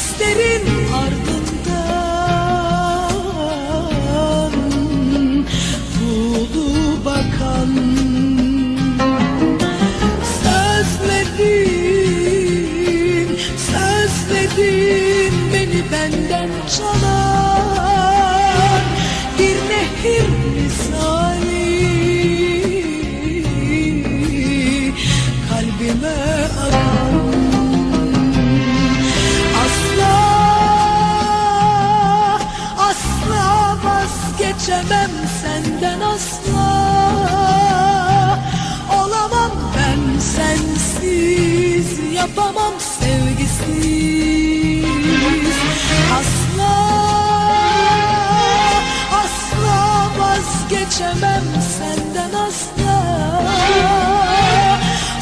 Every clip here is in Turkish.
Sislerin ardından Buğulu bakan Sözledin, sözledin Beni benden çalan Bir nehir misali yapamam sevgisiz. Asla, asla vazgeçemem senden asla.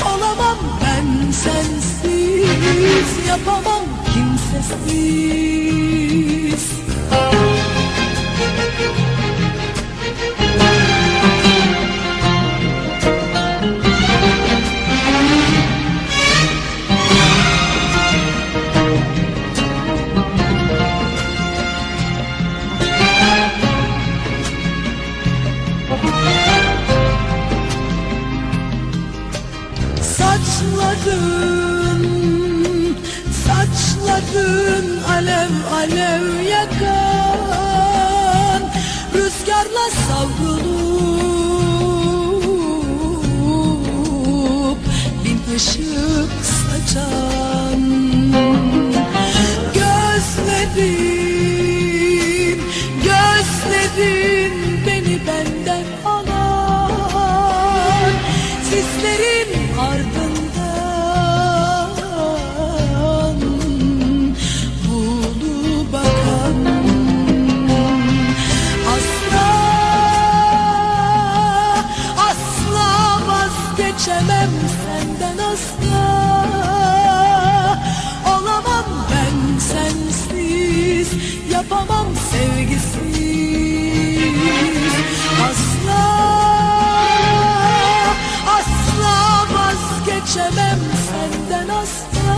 Olamam ben sensiz Yapamam kimsesiz saçların alev alev yakan Rüzgarla savrulup bin ışık saçan Gözledin, gözledin beni benden alan Sislerin vazgeçemem senden asla. Olamam ben sensiz Yapamam sevgisiz. Asla, asla vazgeçemem senden asla.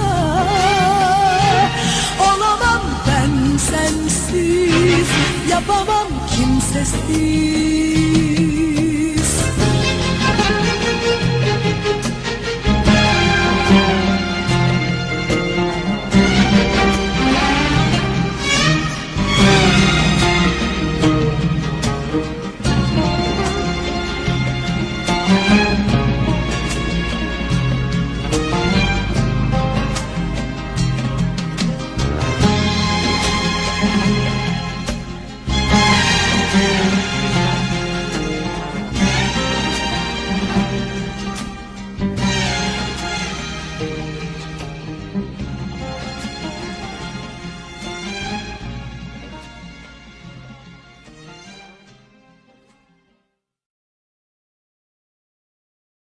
Olamam ben sensiz Yapamam kimsesiz